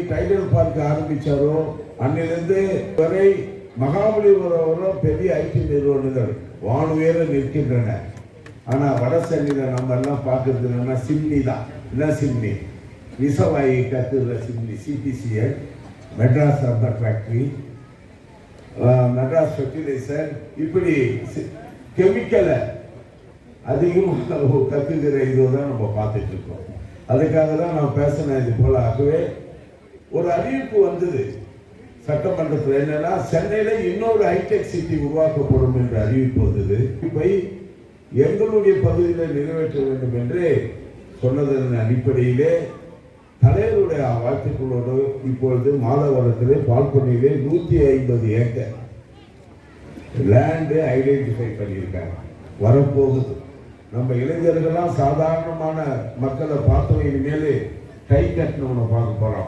Tidal park ஆரம்பிச்சாரோ அன்னிலிருந்து வரை மகாபலிபுரம் பெரிய ID நிறுவனங்கள் வானுயர நிற்கின்றன. ஆனா வட சென்னையில நம்ம எல்லாம் பார்க்கறது என்னன்னா சிம்னி தான். என்ன சிம்னி? விசவாயி கத்துற chimney CPCL Madras rubber factory. Madras fertiliser. இப்படி கெமிக்கலை அதிகம் கத்துக்கிற இதுதான் நம்ம பார்த்துட்டு இருக்கோம். அதுக்காக தான் நான் பேசினேன் இது போல ஆகவே ஒரு அறிவிப்பு வந்தது சட்டமன்றத்தில். என்னன்னா சென்னையில இன்னொரு ஹைடெக் சிட்டி உருவாக்கப்படும் என்ற அறிவிப்பு வந்தது. இப்பை எங்களுடைய பகுதியில் நிறைவேற்ற வேண்டும் என்று சொன்னதன் அடிப்படையிலே தலைவருடைய வாழ்த்துக்களோடு இப்பொழுது மாதவரத்திலே பால்பண்ணியிலே நூற்றி ஐம்பது ஏக்கர் லேண்டு ஐடென்டிஃபை பண்ணியிருக்காங்க. வரப்போகுது. நம்ம இளைஞர்கள்லாம் சாதாரணமான மக்களை பார்த்தவங்க மேலே கை கட்டினவனை பார்க்க போகிறோம்